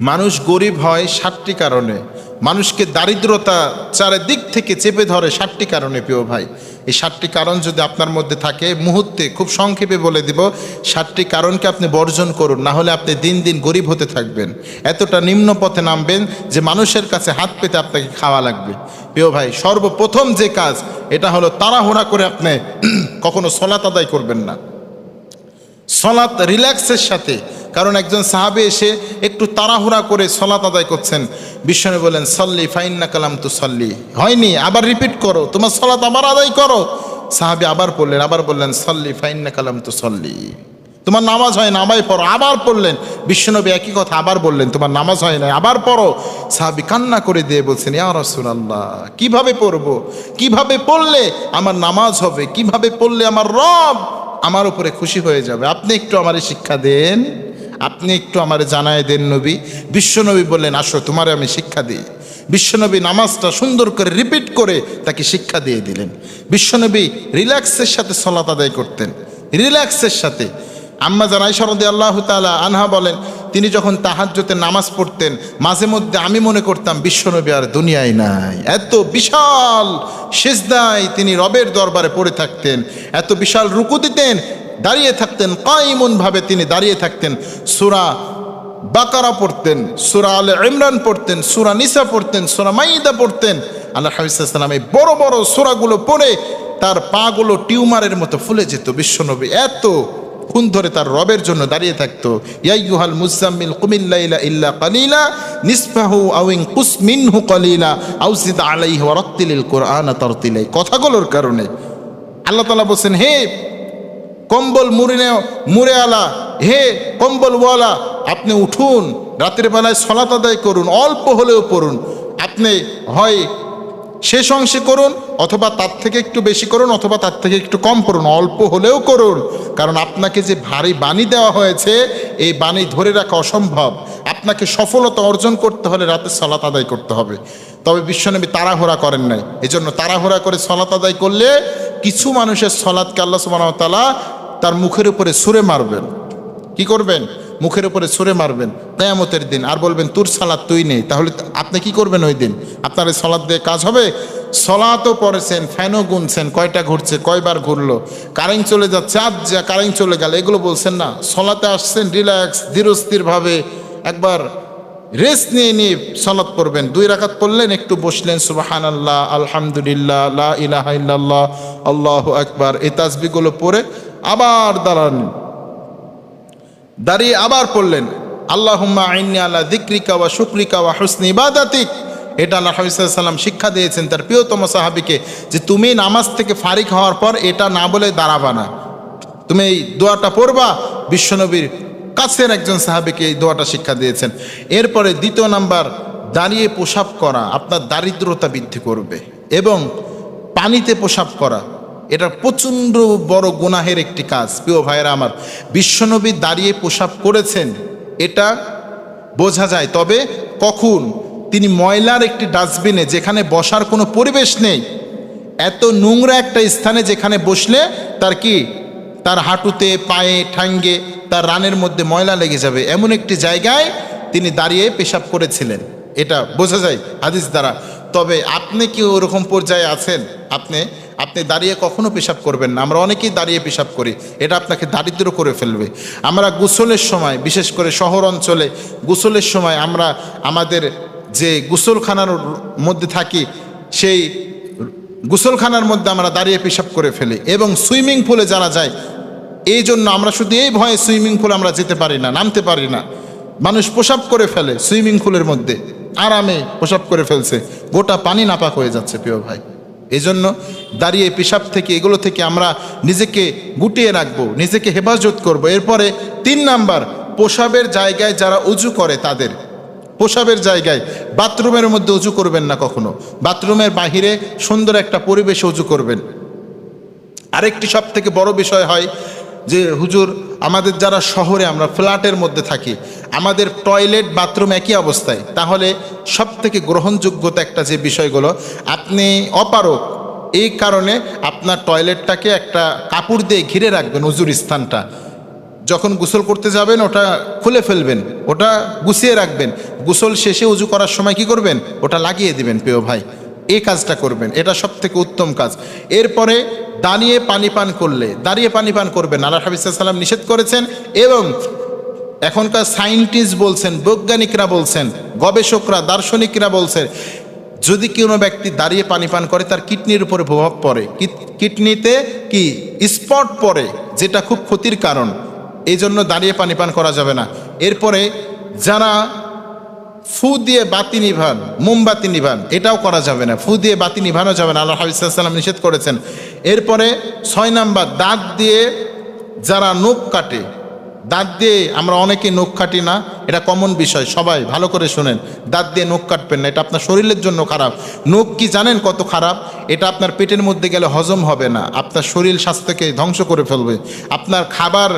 মানুষ গরিব হয় ষাটটি কারণে। মানুষকে দারিদ্রতা চারিদিক থেকে চেপে ধরে ষাটটি কারণে, প্রিয় ভাই। এই ষাটটি কারণ যদি আপনার মধ্যে থাকে, মুহূর্তে খুব সংক্ষেপে বলে দিব, ষাটটি কারণকে আপনি বর্জন করুন, না হলে আপনি দিন দিন গরিব হতে থাকবেন। এতটা নিম্ন পথে নামবেন যে মানুষের কাছে হাত পেতে আপনাকে খাওয়া লাগবে। প্রিয় ভাই, সর্বপ্রথম যে কাজ, এটা হলো তাড়াহুড়া করে আপনি কখনো সলাত আদায় করবেন না। সলাৎ রিল্যাক্সের সাথে কারণ একজন সাহাবে এসে একটু তাড়াহুড়া করে সলাত আদায় করছেন। বিশ্বনে বলেন সল্লি, ফাইন্না কালাম তু সল্লি। হয়নি, আবার রিপিট করো, তোমার সলাত আবার আদায় করো। সাহাবি আবার পড়লেন, আবার বললেন, সল্লি, ফাইন্না কালাম তু সল্লি। তোমার নামাজ হয় না আবার পড়ো। আবার পড়লেন, বিশ্বনবী একই কথা আবার বললেন, তোমার নামাজ হয় না, আবার পড়ো। সাহাবি কান্না করে দিয়ে বলছেন, ইয়া রাসূলুল্লাহ, কীভাবে পড়ব? কীভাবে পড়লে আমার নামাজ হবে? কীভাবে পড়লে আমার রব আমার উপরে খুশি হয়ে যাবে? আপনি একটু আমারে শিক্ষা দেন। আপনি একটু আমারে জানায় দেন নবী। বিশ্বনবী বললেন, আসো, তোমারে আমি শিক্ষা দিই। বিশ্বনবী নামাজটা সুন্দর করে রিপিট করে তাকে শিক্ষা দিয়ে দিলেন। বিশ্বনবী রিল্যাক্সের সাথে সলাত আদায় করতেন। রিল্যাক্সের সাথে। আম্মা জানাই শরদে আল্লাহ তালা আনহা বলেন, তিনি যখন তাহাজ্যতে নামাজ পড়তেন, মাঝে মধ্যে আমি মনে করতাম, বিশ্বনবী আর দুনিয়ায় নাই। এত বিশাল সেজদায় তিনি রবের দরবারে পড়ে থাকতেন, এত বিশাল রুকু দিতেন দাঁড়িয়ে থাকতেন কাইমুন ভাবে তিনি দাঁড়িয়ে থাকতেন। সুরা বাকারা পড়তেন, সুরা আল ইমরান পড়তেন, সুরা নিসা পড়তেন, সুরা মাইদা পড়তেন। আল্লাহ হাবিসাল্লাম এই বড় বড় সুরাগুলো পড়ে তার পাগুলো টিউমারের মতো ফুলে যেত বিশ্বনবী। এত খুন ধরে তার রবের জন্য দাঁড়িয়ে থাকতো। ইয়াইয়ুহাল মুজাম্মিল কুমিল্লাইলা ইল্লা কালিলা, নিসফাহু আউইং কুসমিনহু কালিলা আউজিদ আলাইহি রাত্তিলিল কোরআন তারতিলাই। কথাগুলোর কারণে আল্লাহ তাআলা বলছেন, হে কম্বল মুড়ে নেও, মুড়ে আলা। হে কম্বলওয়ালা, আপনি উঠুন, রাতের বেলায় সলাত আদায় করুন, অল্প হলেও পড়ুন। আপনি হয় শেষ অংশে করুন, অথবা তার থেকে একটু বেশি করুন, অথবা তার থেকে একটু কম করুন অল্প হলেও করুন। কারণ আপনাকে যে ভারী বাণী দেওয়া হয়েছে, এই বাণী ধরে রাখা অসম্ভব। আপনাকে সফলতা অর্জন করতে হলে রাতে সলাত আদায় করতে হবে। তবে বিশ্বনবী তাড়াহুড়া করেন নাই। এজন্য তাড়াহুড়া করে সলাত আদায় করলে কিছু মানুষের সলাৎকে আল্লাহ সুবাহ তালা তার মুখের উপরে সুরে মারবেন। কি করবেন? মুখের উপরে সুরে মারবেন। কেয়ামতের দিন আর বলবেন, তোর সালাদ তুই নেই তাহলে আপনি কি করবেন ওই দিন? আপনার এই সলাদ দিয়ে কাজ হবে? সলাতও পড়েছেন, ফ্যানও গুনছেন, কয়টা ঘুরছে, কয়বার ঘুরলো? কারেন্ট চলে যাচ্ছে, আজ যা কারেন্ট চলে গেল, এগুলো বলছেন না। সলাতে আসছেন, রিল্যাক্স, ধীরস্থিরভাবে একবার রেস্ট নিয়ে নিয়ে সলাৎ পড়বেন। দুই রাকাত পড়লেন, একটু বসলেন সুবাহান আল্লাহ আলহামদুলিল্লাহ, লা ইলাহা ইল্লাল্লাহ, আল্লাহ একবার এই তাসবিগুলো পড়ে আবার দাঁড়ান দাঁড়িয়ে আবার পড়লেন, আল্লাহুম্মা আইনি আল্লাহ দিক্রিকা ওয়া শুক্রিকা ওয়া হুসনি ইবাদাতিক। এটা আল্লাহ হাবিসাল্লাম শিক্ষা দিয়েছেন তার প্রিয়তম সাহাবিকে যে তুমি নামাজ থেকে ফারিক হওয়ার পর এটা না বলে দাঁড়াবা না। তুমি এই দোয়াটা পড়বা, বিশ্বনবীর কাছের একজন সাহাবিকে এই দোয়াটা শিক্ষা দিয়েছেন। এরপরে দ্বিতীয় নাম্বার, দাঁড়িয়ে পোশাক করা, আপনার দারিদ্রতা বৃদ্ধি করবে এবং পানিতে পোশাক করা, এটা প্রচণ্ড বড় গুনাহের একটি কাজ। প্রিয় ভাইয়েরা আমার, বিশ্বনবী দাঁড়িয়ে পোশাক করেছেন, এটা বোঝা যায়। তবে কখন তিনি ময়লার একটি ডাস্টবিনে যেখানে বসার কোনো পরিবেশ নেই, এত নোংরা একটা স্থানে যেখানে বসলে তার কি তার হাঁটুতে, পায়ে ঠাঙ্গে তার রানের মধ্যে ময়লা লেগে যাবে এমন একটি জায়গায় তিনি দাঁড়িয়ে পেশাব করেছিলেন। এটা বোঝা যায় হাদিস দ্বারা। তবে আপনি কি ওরকম পর্যায়ে আছেন? আপনি আপনি দাঁড়িয়ে কখনো পেশাব করবেন না। আমরা অনেকেই দাঁড়িয়ে পেশাব করি। এটা আপনাকে দারিদ্র করে ফেলবে। আমরা গোসলের সময়, বিশেষ করে শহর অঞ্চলে গোসলের সময় আমরা আমাদের যে গোসলখানার মধ্যে থাকি, সেই গোসলখানার মধ্যে আমরা দাঁড়িয়ে পেশাব করে ফেলি এবং সুইমিং পুলে যারা যায়, এই জন্য আমরা শুধু এই ভয়ে সুইমিং পুলে আমরা যেতে পারি না, নামতে পারি না। মানুষ পোশাব করে ফেলে সুইমিং পুলের মধ্যে, আরামে পোশাব করে ফেলছে। গোটা পানি নাপাক হয়ে যাচ্ছে, প্রিয় ভাই। এই জন্য দাঁড়িয়ে পেশাব থেকে, এগুলো থেকে আমরা নিজেকে গুটিয়ে রাখব, নিজেকে হেফাজত করব। এরপরে তিন নাম্বার, পোশাবের জায়গায় যারা উজু করে তাদের। পোশাবের জায়গায় বাথরুমের মধ্যে উঁচু করবেন না কখনো। বাথরুমের বাহিরে সুন্দর একটা পরিবেশে উঁচু করবেন। আরেকটি সব থেকে বড় বিষয় হয় যে, হুজুর, আমাদের যারা শহরে আমরা ফ্ল্যাটের মধ্যে থাকি, আমাদের টয়লেট, বাথরুম একই অবস্থায়। তাহলে সব থেকে গ্রহণযোগ্যতা একটা যে বিষয়গুলো, আপনি অপারক এই কারণে আপনার টয়লেটটাকে একটা কাপড় দিয়ে ঘিরে রাখবেন উজুর স্থানটা। যখন গোসল করতে যাবেন, ওটা খুলে ফেলবেন, ওটা গুছিয়ে রাখবেন। গোসল শেষে উজু করার সময় কি করবেন? ওটা লাগিয়ে দিবেন, প্রিয় ভাই। এই কাজটা করবেন, এটা সব থেকে উত্তম কাজ। এরপরে দাঁড়িয়ে পানি পান করলে, দাঁড়িয়ে পানি পান করবেন। আল্লাহ হাবিজ সাল্লাম নিষেধ করেছেন এবং এখনকার সায়েন্টিস্ট বলছেন, বৈজ্ঞানিকরা বলছেন, গবেষকরা, দার্শনিকরা বলছেন, যদি কোনো ব্যক্তি দাঁড়িয়ে পানি পান করে, তার কিডনির উপরে প্রভাব পড়ে। কিড- কিডনিতে কি? স্পট পড়ে, যেটা খুব ক্ষতির কারণ। এই জন্য দাঁড়িয়ে পানি পান করা যাবে না। এরপরে যারা ফু দিয়ে বাতি নিভান, মোমবাতি নিভান, এটাও করা যাবে না। ফু দিয়ে বাতি নিভানো যাবে না। আল্লাহ হাবিসাল্লাম নিষেধ করেছেন। এরপরে ছয় নাম্বার, দাঁত দিয়ে যারা নখ কাটে, দাঁত দিয়ে আমরা অনেকে নখ কাটি না, এটা কমন বিষয়, সবাই ভালো করে শোনেন। দাঁত দিয়ে নখ কাটবেন না, এটা আপনার শরীরের জন্য খারাপ। নখ কি জানেন কত খারাপ? এটা আপনার পেটের মধ্যে গেলে হজম হবে না। আপনার শরীর স্বাস্থ্যকে ধ্বংস করে ফেলবে। আপনার খাবার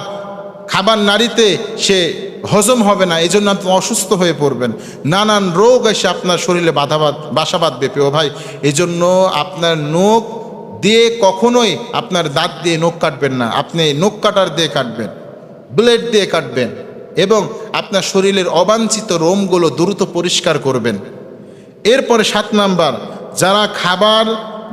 খাবার নারীতে সে হজম হবে না এই জন্য আপনি অসুস্থ হয়ে পড়বেন। নানান রোগ এসে আপনার শরীরে বাধা বাঁধ, বাসা বাঁধবে। প্রিয় ভাই এই জন্য আপনার নখ দিয়ে কখনোই আপনার দাঁত দিয়ে নখ কাটবেন না। আপনি নখ কাটার দিয়ে কাটবেন, ব্লেড দিয়ে কাটবেন এবং আপনার শরীরের অবাঞ্ছিত রোমগুলো দ্রুত পরিষ্কার করবেন। এরপরে সাত নাম্বার, যারা খাবার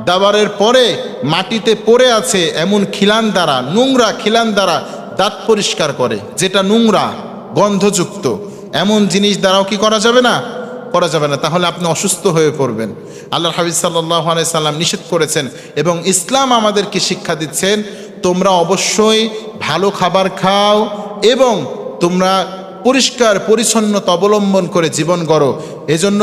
দাবারের পরে মাটিতে পড়ে আছে, এমন খিলান দ্বারা, নোংরা খিলান দ্বারা দাঁত পরিষ্কার করে, যেটা নোংরা, গন্ধযুক্ত, এমন জিনিস দ্বারাও কি করা যাবে না? করা যাবে না। তাহলে আপনি অসুস্থ হয়ে পড়বেন। আল্লাহ হাবিজ সাল্লাহ সাল্লাম নিষেধ করেছেন এবং ইসলাম আমাদেরকে শিক্ষা দিচ্ছেন, তোমরা অবশ্যই ভালো খাবার খাও এবং তোমরা পরিষ্কার পরিচ্ছন্নতা অবলম্বন করে জীবন গড়ো। এজন্য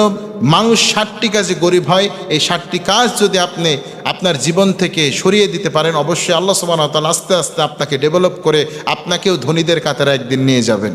মানুষ ষাটটি কাজে গরিব হয়। এই ষাটটি কাজ যদি আপনি আপনার জীবন থেকে সরিয়ে দিতে পারেন, অবশ্যই আল্লাহ সুবাহ আস্তে আস্তে আপনাকে ডেভেলপ করে আপনাকেও ধনীদের কাতারে একদিন নিয়ে যাবেন।